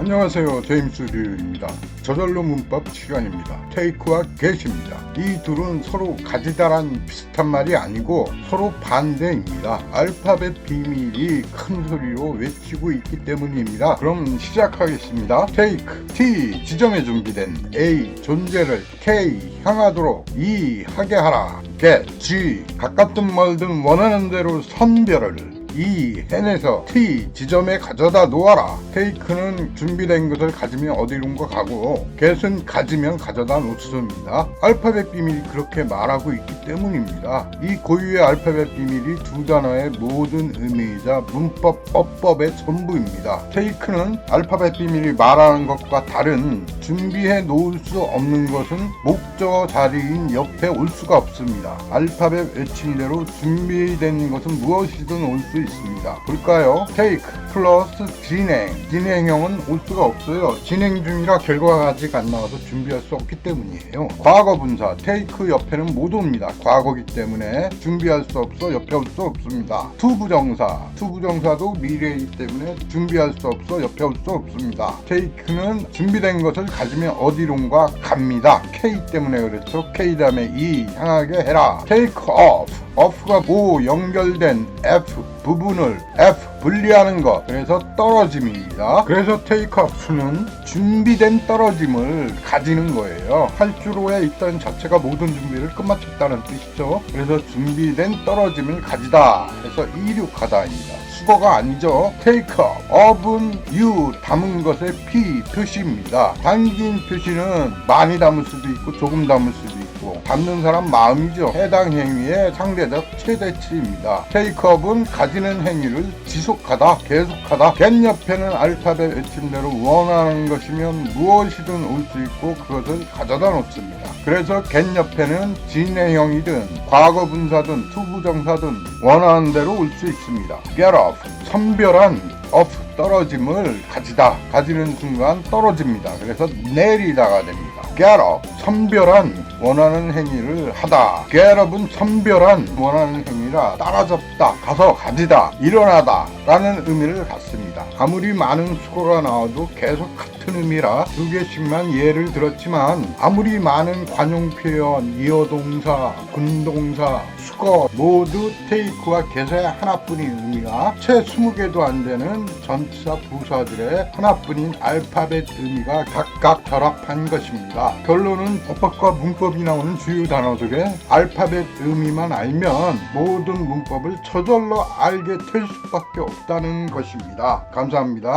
안녕하세요. 제임스 류입니다. 저절로 문법 시간입니다. 테이크와 get입니다. 이 둘은 서로 가지다란 비슷한 말이 아니고 서로 반대입니다. 알파벳 비밀이 큰 소리로 외치고 있기 때문입니다. 그럼 시작하겠습니다. take, t, 지점에 준비된 a, 존재를 k, 향하도록 e, 하게 하라. get, g, 가깝든 멀든 원하는 대로 선별을 이 해내서 T 지점에 가져다 놓아라. 테이크는 준비된 것을 가지면 어디론가 가고 get은 가지면 가져다 놓습니다. 알파벳 비밀이 그렇게 말하고 있기 때문입니다. 이 고유의 알파벳 비밀이 두 단어의 모든 의미이자 문법 어법의 전부입니다. 테이크는 알파벳 비밀이 말하는 것과 다른 준비해 놓을 수 없는 것은 목적 자리인 옆에 올 수가 없습니다. 알파벳 외친 대로 준비된 것은 무엇이든 올 수 있습니다. 볼까요? take 플러스 진행. 진행형은 올 수가 없어요. 진행 중이라 결과가 아직 안 나와서 준비할 수 없기 때문이에요. 과거 분사 take 옆에는 못 옵니다. 과거기 때문에 준비할 수 없어 옆에 올 수 없습니다. 투부정사 투부정사도 미래이기 때문에 준비할 수 없어 옆에 올 수 없습니다. take는 준비된 것을 가지면 어디론가 갑니다. K 때문에 그렇죠. K 다음에 E 향하게 해라. take off off가 오 연결된 F 부분을 F 분리하는 것 그래서 떨어짐입니다. 그래서 테이크오프는 준비된 떨어짐을 가지는 거예요. 활주로에 있던 자체가 모든 준비를 끝마쳤다는 뜻이죠. 그래서 준비된 떨어짐을 가지다. 해서 이륙하다입니다. 수거가 아니죠. up, up은 you 담은 것의 p 표시입니다. 담긴 표시는 많이 담을 수도 있고 조금 담을 수도 있고 담는 사람 마음이죠. 해당 행위의 상대적 최대치입니다. up은 가지는 행위를 지속하다, 계속하다. get 옆에는 알파벳 외침대로 원하는 것이면 무엇이든 올 수 있고 그것을 가져다 놓습니다. 그래서 get 옆에는 진행형이든 과거 분사든 투부정사든 원하는 대로 올 수 있습니다. get off 선별한 off 떨어짐을 가지다 가지는 순간 떨어집니다. 그래서 내리다가 됩니다. get up 선별한 원하는 행위를 하다. up은 선별한 원하는 행위라 따라잡다 가서 가지다 일어나다 라는 의미를 갖습니다. 아무리 많은 수거가 나와도 계속 같은 의미라 두 개씩만 예를 들었지만 아무리 많은 관용 표현, 이어동사, 군동사, 수거 모두 테이크와 get의 하나뿐인 의미가 채 20개도 안 되는 전치사 부사들의 하나뿐인 알파벳 의미가 각각 결합한 것입니다. 결론은 어법과 문법이 나오는 주요 단어들의 알파벳 의미만 알면 모든 문법을 저절로 알게 될 수밖에 없다는 것입니다. 감사합니다.